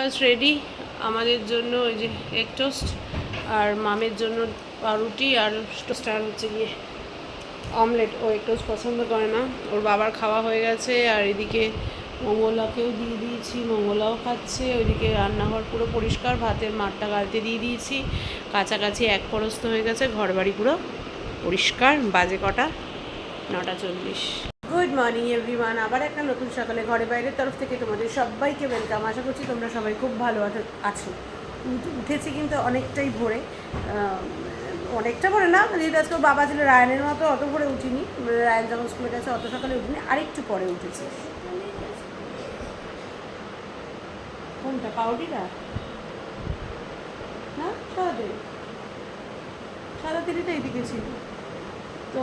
Breakfast ready আমাদের জন্য ওই যে এগ টোস্ট আর মামের জন্য পাউরুটি আর টোস্ট আর হচ্ছে গিয়ে অমলেট। ও এগ টোস্ট পছন্দ করে না। ওর বাবার খাওয়া হয়ে গেছে আর এদিকে মঙ্গলাকেও দিয়ে দিয়েছি, মঙ্গলাও খাচ্ছে। ওইদিকে রান্নাঘর পুরো পরিষ্কার, ভাতের মাঠটা গালতে দিয়ে দিয়েছি। কাছাকাছি এক পরস্ত হয়ে গেছে ঘর বাড়ি পুরো পরিষ্কার। বাজে কটা? নটা চল্লিশ। Good morning, everyone. আবার একটা নতুন সকালে ঘরে বাইরের তরফ থেকে তোমাদের সবাইকে ওয়েলকাম আশা করছি তোমরা সবাই খুব ভালো আছো- উঠেছি কিন্তু অনেকটাই ভোরে। অনেকটা ভোরে না, যেহেতু আজকে বাবা ছিল রায়নের মতো, অত ভোরে উঠিনি। রায়ন যখন স্কুলে গেছে, অত সকালে উঠিনি, আরেকটু পরে উঠেছি। কোনটা পাউডিরা না, সাদা। তেল সাদা তেলই তো এইদিকে ছিল। তো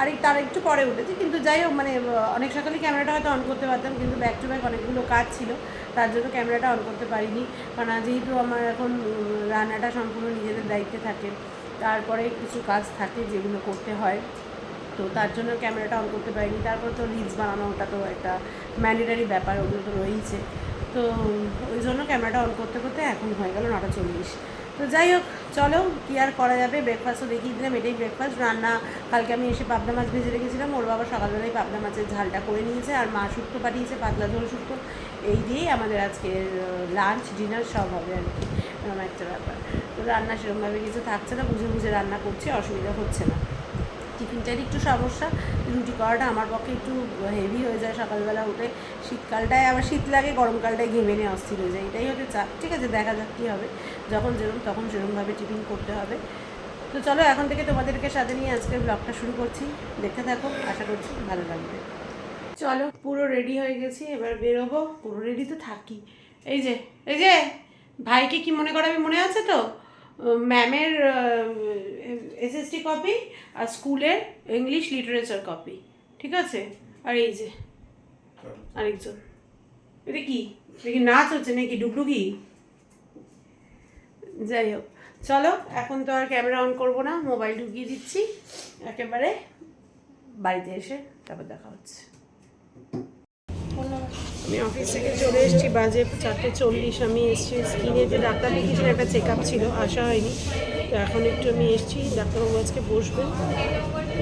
আরেক তার একটু পরে উঠেছি, কিন্তু যাই হোক মানে অনেক সকালে ক্যামেরাটা হয়তো অন করতে পারতাম, কিন্তু ব্যাক টু ব্যাক অনেকগুলো কাজ ছিল, তার জন্য ক্যামেরাটা অন করতে পারিনি কারণ যেহেতু আমার এখন রান্নাটা সম্পূর্ণ নিজেদের দায়িত্বে থাকে, তারপরে কিছু কাজ থাকে যেগুলো করতে হয়, তো তার জন্য ক্যামেরাটা অন করতে পারিনি, তারপর তো রিলস বানানো, ওটা তো একটা ম্যান্ডেটারি ব্যাপার, ওগুলো তো রয়েইছে, তো, ওই জন্য ক্যামেরাটা অন করতে করতে এখন হয়ে গেল নটা চল্লিশ। তো যাই হোক, চলো, কী আর করা যাবে? ব্রেকফাস্টও দেখিয়ে দিলাম, এটাই ব্রেকফাস্ট রান্না, কালকে আমি এসে পাবনা মাছ ভেজে রেখেছিলাম, ওর বাবা সকালবেলায় পাবনা মাছের ঝালটা করে নিয়েছে, আর মা শুক্তো পাঠিয়েছে, পাতলা ঝোল শুক্তো। এই দিয়েই আমাদের আজকে লাঞ্চ ডিনার সব হবে আর কি। এরকম একটা ব্যাপার। তো রান্না সেরকমভাবে কিছু থাকছে না, বুঝে বুঝে রান্না করছে, অসুবিধা হচ্ছে না। টিফিনটার একটু সমস্যা, রুটি করাটা আমার পক্ষে একটু হেভি হয়ে যায় সকালবেলা উঠে। শীতকালটায় আবার শীত লাগে, গরমকালটায় ঘেমে নিয়ে অস্থির হয়ে যায়। এটাই হচ্ছে চাপ ঠিক আছে, দেখা যাক কী হবে। যখন যেরকম তখন সেরকমভাবে টিফিন করতে হবে। তো চলো, এখন থেকে তোমাদেরকে সাথে নিয়ে আজকের ব্লগটা শুরু করছি। দেখতে থাকো, আশা করছি ভালো লাগবে। চলো, পুরো রেডি হয়ে গেছি, এবার বেরোবো। পুরো রেডি তো থাকি। এই যে এই যে, ভাইকে কি মনে করাবি মনে আছে তো? ম্যামের এসএসটি কপি আর স্কুলের ইংলিশ লিটারেচার কপি ঠিক আছে? আর এই যে, আরেকজন। এটা কি? দেখি নাচ হচ্ছে নাকি? ডুগডুগি যাই হোক, চলো, এখন তো আর ক্যামেরা অন করব না মোবাইল ঢুকিয়ে দিচ্ছি। একেবারে বাড়িতে এসে তারপর দেখা হচ্ছে। আমি অফিস থেকে চলে এসেছি, বাজে চারটে চল্লিশ। আমি এসেছি স্কিনে যে ডাক্তার দেখিয়েছিলেন একটা চেক আপ ছিল, আসা হয়নি। তো এখন একটু আমি এসেছি, ডাক্তারবাবু আজকে বসবেন।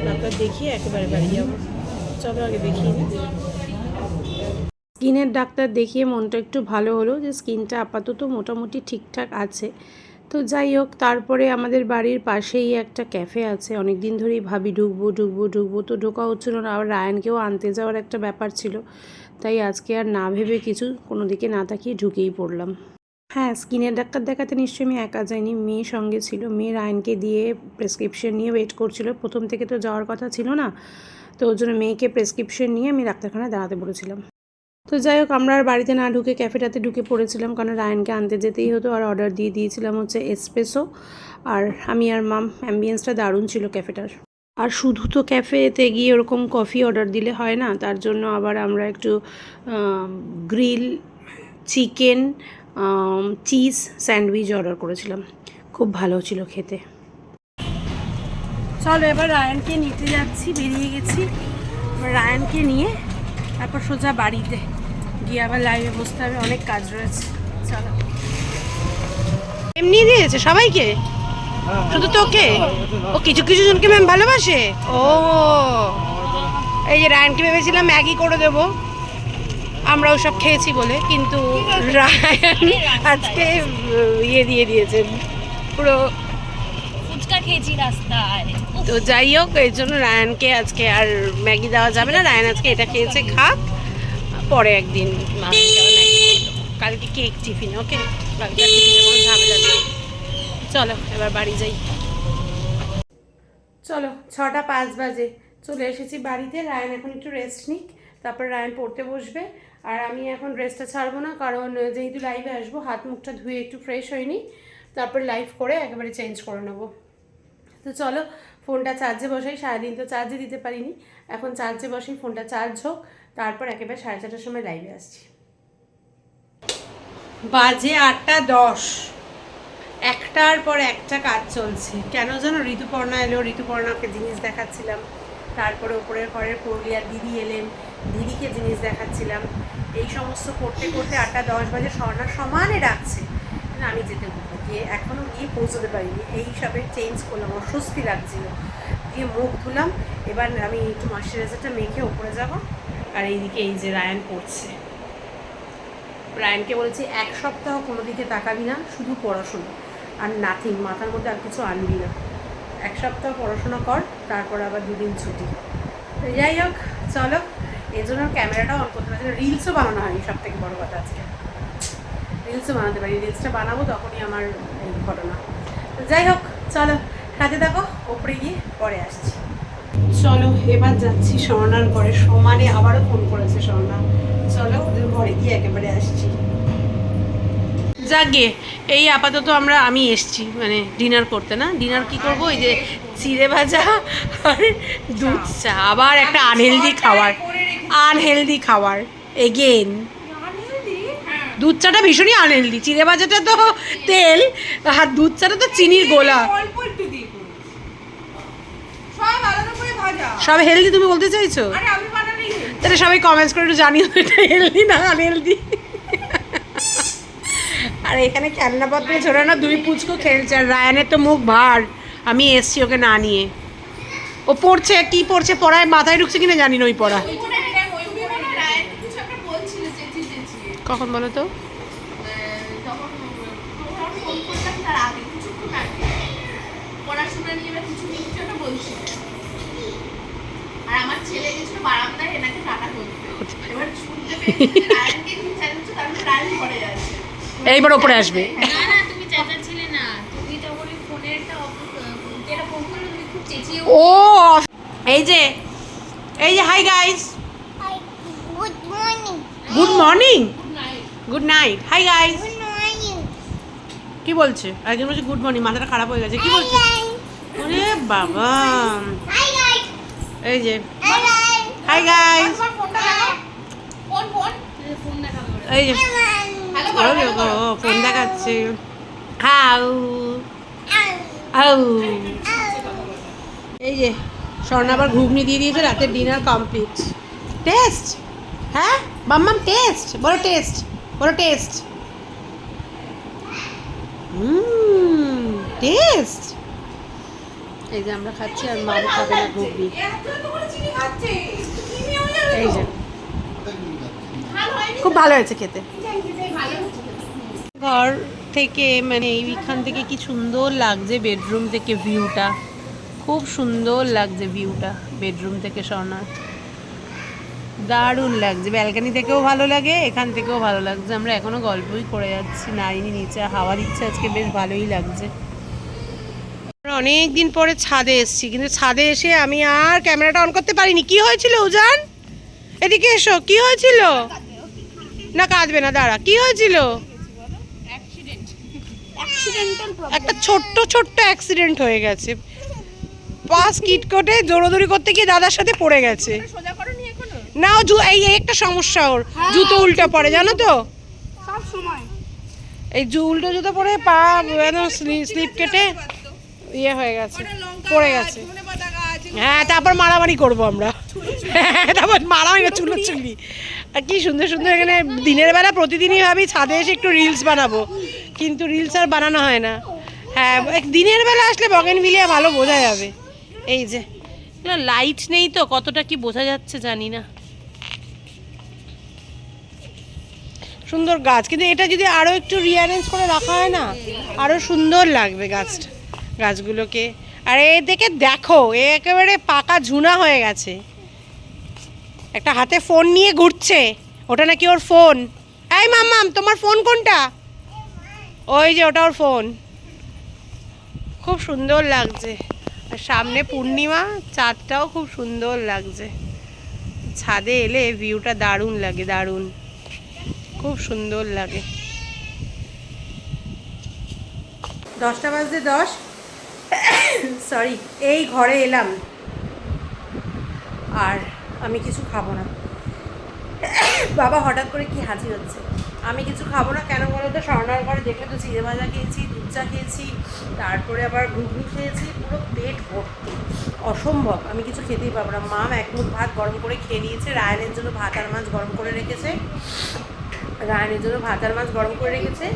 ডাক্তার দেখিয়ে একেবারে বাড়ি যাব। চলো আগে দেখিয়ে নিই স্কিনের ডাক্তার দেখিয়ে মনটা একটু ভালো হলো, যে স্কিনটা আপাতত মোটামুটি ঠিকঠাক আছে। তো যাই হোক, তারপরে আমাদের বাড়ির পাশেই একটা ক্যাফে আছে। অনেক দিন ধরেই ভাবি, ঢুকবো ঢুকবো ঢুকবো। তো ঢোকা হচ্ছিল না, আবার রায়ানকেও আনতে যাওয়ার একটা ব্যাপার ছিল। তাই আজকে আর না ভেবে কিছু কোনো দিকে না তাকিয়ে ঢুকেই পড়লাম। হ্যাঁ স্কিনের ডাক্তার দেখাতে নিশ্চয়ই আমি একা যাইনি। মেয়ে সঙ্গে ছিল। মেয়ের রায়নকে দিয়ে প্রেসক্রিপশন নিয়ে ওয়েট করছিল। প্রথম থেকে তো যাওয়ার কথা ছিল না। তো ওর জন্য মেয়েকে প্রেসক্রিপশন নিয়ে আমি ডাক্তারখানায় দাঁড়াতে বলেছিলাম। তো যাই হোক, আমরা আর বাড়িতে না ঢুকে ক্যাফেটাতে ঢুকে পড়েছিলাম। কারণ রায়নকে আনতে যেতেই হতো। আর অর্ডার দিয়ে দিয়েছিলাম হচ্ছে এসপ্রেসো আর আমি আর মাম অ্যাম্বিয়েন্সটা দারুণ ছিল ক্যাফেটার আর শুধু তো ক্যাফেতে গিয়ে ওরকম কফি অর্ডার দিলে হয় না, তার জন্য আবার আমরা একটু grill, chicken cheese sandwich order করেছিলাম। খুব ভালো ছিল খেতে। চলো এবার রায়ানকে নিতে যাচ্ছি, বেরিয়ে গেছি। রায়ানকে নিয়ে তারপর সোজা বাড়িতে গিয়ে আবার লাইভে বসতে হবে, অনেক কাজ রয়েছে। চলো। এমনি দিয়েছে সবাইকে? শুধু তোকে? ও কিছু কিছু জনকে ম্যাম ভালোবাসে? ও। এই যে রায়ানকে ভেবেছিলাম ম্যাগি করে দেব। আমরা ওসব খেয়েছি বলে কিন্তু রায়ান আজকে ইয়ে দিয়ে দিয়েছে পুরো ফুচকা খেয়েছি রাস্তায়। তো যাই হোক এই জন্য রায়ানকে আজকে আর ম্যাগি দেওয়া যাবে না। রায়ান আজকে এটা খেয়েছে খাক। পরে একদিন। কালকে কেক টিফিন ওকে? কালকে টিফিনে চলো, এবার বাড়ি যাই। চলো, ছটা পাঁচ বাজে। চলে এসেছি বাড়িতে। রায়ন এখন একটু রেস্ট নিক। তারপর রায়ান পড়তে বসবে। আর আমি এখন ড্রেসটা ছাড়বো না, কারণ যেহেতু লাইভে আসব, হাত মুখটা ধুয়ে একটু ফ্রেশ হয়নি। তারপর লাইভ করে একেবারে চেঞ্জ করে নেব। তো চলো ফোনটা চার্জে বসাই। সারাদিন তো চার্জে দিতে পারিনি। এখন চার্জে বসাই ফোনটা চার্জ হোক। তারপর একেবারে সাড়ে চারটার সময় লাইভে আসছি। বাজে আটটা দশ। একটার পর একটা কাজ চলছে। কেন যেন ঋতুপর্ণা এলো, ঋতুপর্ণাকে জিনিস দেখাচ্ছিলাম। তারপরে ওপরের ঘরের পুরুলিয়ার দিদি এলেন, দিদিকে জিনিস দেখাচ্ছিলাম। এই সমস্ত করতে করতে আটটা দশ বাজে স্বর্ণা সমানে ডাকছে। আমি যেতে বলব, গিয়ে এখনও গিয়ে পৌঁছতে পারিনি। এই হিসাবে চেঞ্জ করলাম অস্বস্তি লাগছিল। দিয়ে মুখ ধুলাম, এবার আমি একটু ময়শ্চারাইজারটা মেখে ওপরে যাব। আর এইদিকে এই যে রায়ান পড়ছে রায়ানকে বলেছি, এক সপ্তাহ কোনো দিকে তাকাবি না, শুধু পড়াশোনা। আর নাথিং মাথার মধ্যে আর কিছু আনবি না। এক সপ্তাহ পড়াশোনা কর, তারপর আবার দুদিন ছুটি। যাই হোক, চলো এই জন্য ক্যামেরাটাও অন করতে পারছি রিলসও বানানো হয়নি সব থেকে বড়ো কথা আজকে। রিলসও বানাতে পারি রিলসটা বানাবো তখনই আমার ঘটনা। যাই হোক, চলো, সাথে থাকো, ওপরে গিয়ে পরে আসছি। চলো, এবার যাচ্ছি স্বর্ণার ঘরে। সমানে আবারও ফোন করেছে স্বর্ণা চলো, ওদের ঘরে গিয়ে একেবারে আসছি। যাকে এই আপাতত আমরা আমি এসছি মানে ডিনার করতে না? ডিনার কি করব? ওই যে চিড়ে ভাজা আর দুধ চা আবার একটা আনহেলদি খাবার। আনহেলদি খাবার এগেন দুধ চাটা ভীষণই আনহেলদি চিড়ে ভাজাটা তো তেল আর দুধ চাটা তো চিনির গোলা। সব হেলদি তুমি বলতে চাইছো। তাহলে সবাই কমেন্টস করে একটু জানিও এটা হেলদি না আনহেলদি আর এখানে খেলনাপত্রে ঝোলানো দুই পুচকো খেলছে। আর রায়ানের তো মুখ ভার। আমি এসছি ওকে না নিয়ে। ও পড়ছে, কি পড়ছে পড়ায় মাথায় ঢুকছে কিনা জানি না ওই পড়া। কিছু। কখন বলো তো? কিছু কিছু আমার ছেলে গেছিল বারান্দায়, এনাকে টাটা করতে এবার শুনতে পেয়েছি রায়নকে তুমি তার রায়ন ঘরে আছে এইবার ওপরে আসবে। ও এই যে এই যে hi guys good morning. Good morning good night hi guys কি বলছে? একজন বলছে গুড মর্নিং মাথাটা খারাপ হয়ে গেছে। কি বলছে. ওরে বাবা। এই যে। Hi guys. এই যে ফোন দেখাচ্ছে। হাউ. হাউ। এই যে স্বর্ণ আবার ঘুগনি দিয়ে দিয়েছে রাতের ডিনার কমপ্লিট টেস্ট হ্যাঁ? মাম্মাম টেস্ট বড় টেস্ট বড় টেস্ট হুম টেস্ট এই যে আমরা খাচ্ছি আর মা খাবে না ঘুগনি। এই। যে। খুব ভালো হয়েছে খেতে। ঘর থেকে মানে এইখান থেকে কি সুন্দর লাগছে বেডরুম থেকে ভিউটা। খুব সুন্দর লাগছে ভিউটা বেডরুম থেকে স্বর্ণার দারুণ লাগছে। ব্যালকানি থেকেও ভালো লাগে, এখান থেকেও ভালো লাগছে। আমরা এখনও গল্পই করে যাচ্ছি নারিনি নিচে। হাওয়া দিচ্ছে আজকে, বেশ ভালোই লাগছে। অনেক দিন পরে ছাদে এসেছি, কিন্তু ছাদে এসে আমি আর ক্যামেরাটা অন করতে পারিনি। কি হয়েছিল, উজান? এদিকে এসো, কি হয়েছিল? না কাঁদবে না দাঁড়া। কি হয়েছিল? একটা ছোট্ট ছোট্ট অ্যাক্সিডেন্ট হয়ে গেছে। পাস কিটকটে দৌড়দৌড়ি করতে গিয়ে দাদার সাথে পড়ে গেছে। নি ও জু- এই একটা সমস্যা ওর। জুতো উল্টো পড়ে জানো তো? এই জু উল্টো জুতো পরে পা স্লিপ কেটে ইয়ে হয়ে গেছে পড়ে গাছ। হ্যাঁ তারপর মারামারি করব আমরা। তারপর মারামারি না চুলো চুলি আর কি সুন্দর সুন্দর এখানে দিনের বেলা প্রতিদিনই ভাবি ছাদে এসে একটু রিলস বানাবো। কিন্তু রিলস আর বানানো হয় না। হ্যাঁ দিনের বেলা আসলে বগেন মিলিয়ে ভালো বোঝা যাবে। এই যে না লাইট নেই তো, কতটা কি বোঝা যাচ্ছে জানি না। সুন্দর গাছ, কিন্তু এটা যদি আরও একটু রিঅ্যারেঞ্জ করে রাখা হয় না আরও সুন্দর লাগবে গাছটা গাছগুলোকে। আর এ দেখে দেখো, এ একেবারে পাকা ঝুনা হয়ে গেছে। একটা হাতে ফোন নিয়ে ঘুরছে, ওটা নাকি ওর ফোন। এই মাম্মাম, তোমার ফোন কোনটা? ওই যে ওটা ওর ফোন। খুব সুন্দর লাগছে। আর সামনে পূর্ণিমা, চাঁদটাও খুব সুন্দর লাগছে। ছাদে এলে ভিউটা দারুণ লাগে, দারুণ। খুব সুন্দর লাগে। দশটা বাজতে দশ। সরি, এই ঘরে এলাম। আর আমি কিছু খাব না। বাবা হঠাৎ করে কি হাজির হচ্ছে? আমি কিছু খাব না কেন বলো তো? স্বর্ণার ঘরে দেখলে তো চিড়ে ভাজা খেয়েছি, দুধ চা খেয়েছি, তারপরে আবার ঘুগনি খেয়েছি, পুরো পেট ভর্তি। অসম্ভব, আমি কিছু খেতেই পারব না। মাম এক মুখ ভাত গরম করে খেয়ে নিয়েছে, রায়নের জন্য ভাত আর মাছ গরম করে রেখেছে। রায়নের জন্য ভাত আর মাছ গরম করে রেখেছে।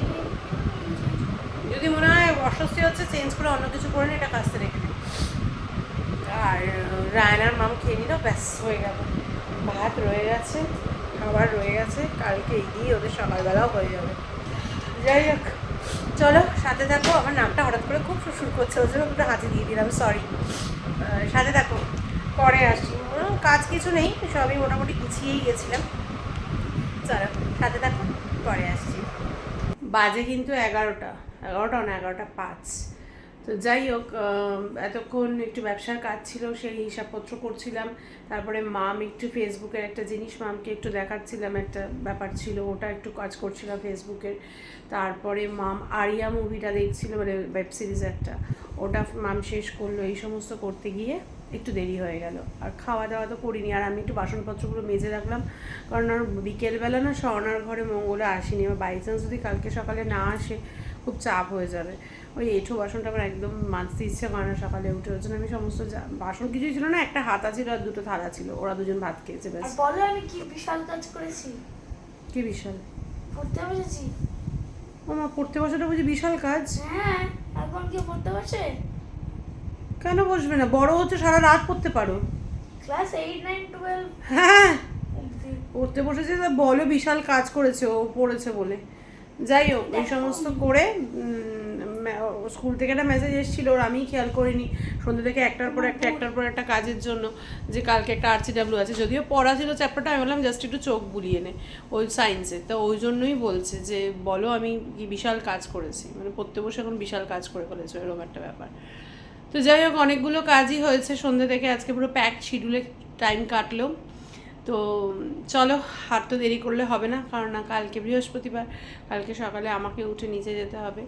যদি মনে হয় অস্বস্তি হচ্ছে, চেঞ্জ করে অন্য কিছু করে এটা কাছতে রেখে রায়নার মাম খেয়ে নিল, ব্যাস, হয়ে গেল। ভাত রয়ে গেছে, খাবার রয়ে গেছে, কালকে এই দিয়ে ওদের সকালবেলাও হয়ে যাবে। যাই হোক, চলো সাথে থাকো, আমার নামটা হঠাৎ করে খুব শ্বশুর করছে ওই জন্য একটু হাতে দিয়ে দিলাম সরি সাথে থাকো, পরে আসি। কাজ কিছু নেই, সবই মোটামুটি গুছিয়েই গেছিলাম। চলো, সাথে থাকো, পরে আসছি। বাজে কিন্তু এগারোটা এগারোটা না, এগারোটা পাঁচ। তো যাই হোক এতক্ষণ একটু ব্যবসার কাজ ছিল, সেই হিসাবপত্র করছিলাম। তারপরে মাম একটু ফেসবুকের একটা জিনিস, মামকে একটু দেখাচ্ছিলাম, একটা ব্যাপার ছিল। ওটা একটু কাজ করছিলাম ফেসবুকের। তারপরে মাম আরিয়া মুভিটা দেখছিল মানে ওয়েব সিরিজ একটা। ওটা মাম শেষ করল, এই সমস্ত করতে গিয়ে একটু দেরি হয়ে গেল। আর খাওয়া দাওয়া তো করিনি, আর আমি একটু বাসনপত্রগুলো মেজে রাখলাম। কারণ আর বিকেলবেলা না স্বর্ণার ঘরে মঙ্গলে আসেনি। এবার বাই চান্স যদি কালকে সকালে না আসে খুব চাপ হয়ে যাবে। ওই এঁঠো বাসনটা আমার একদম মাজতে ইচ্ছে করে না সকালে উঠে ওর জন্য আমি সমস্ত বাসন কিছুই ছিল না একটা হাতা ছিল আর দুটো থালা ছিল ওরা দুজন ভাত খেয়েছে ব্যাস। বলো আমি কি বিশাল কাজ করেছি? কি বিশাল? পড়তে বসেছি? ও মা পড়তে বসাটা বুঝি বিশাল কাজ? হ্যাঁ এখন কি পড়তে বসে? কেন বসবে না? বড় হচ্ছে সারা রাত পড়তে পারো। Class eight nine twelve. হ্যাঁ। পড়তে বসেছে তা বলো বিশাল কাজ করেছে ও পড়েছে বলে। যাই হোক, এই সমস্ত করে স্কুল থেকে একটা মেসেজ এসেছিল, ওর আমি খেয়াল করিনি। সন্ধ্যে থেকে একটার পর একটা, একটার পর একটা কাজের জন্য, যে কালকে একটা আরসিডাব্লিউ আছে। যদিও পড়া ছিল চ্যাপ্টারটা আমি বললাম জাস্ট একটু চোখ বুলিয়ে নে। ওই সায়েন্সে তো ওই জন্যই বলছে যে, বলো, আমি কি বিশাল কাজ করেছি? মানে পড়তে বসে এখন বিশাল কাজ করে ফেলেছো, এরকম একটা ব্যাপার। তো যাই হোক, অনেকগুলো কাজই হয়েছে সন্ধ্যে থেকে। আজকে পুরো প্যাক শিডিউলে টাইম কাটলো। তো চলো হাত তো দেরি করলে হবে না কারণ না কালকে বৃহস্পতিবার, কালকে সকালে আমাকে উঠে নিচে যেতে হবে।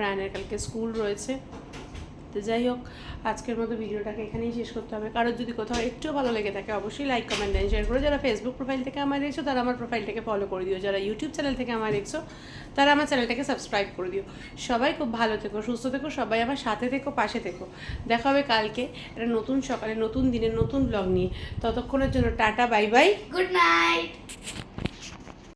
রায়নের কালকে স্কুল রয়েছে। তো যাই হোক, আজকের মতো ভিডিওটাকে এখানেই শেষ করতে হবে। কারোর যদি কোথাও একটু ভালো লেগে থাকে, অবশ্যই লাইক কমেন্ট অ্যান্ড শেয়ার করে যারা ফেসবুক প্রোফাইল থেকে আমার দেখছ, তারা আমার প্রোফাইলটাকে ফলো করে দিও। যারা ইউটিউব চ্যানেল থেকে আমার দেখছ, তারা আমার চ্যানেলটাকে সাবস্ক্রাইব করে দিও। সবাই খুব ভালো থেকো, সুস্থ থেকো, সবাই আমার সাথে থেকো, পাশে থেকো। দেখা হবে কালকে একটা নতুন সকালে, নতুন দিনের নতুন ব্লগ নিয়ে। ততক্ষণের জন্য tata bye bye good night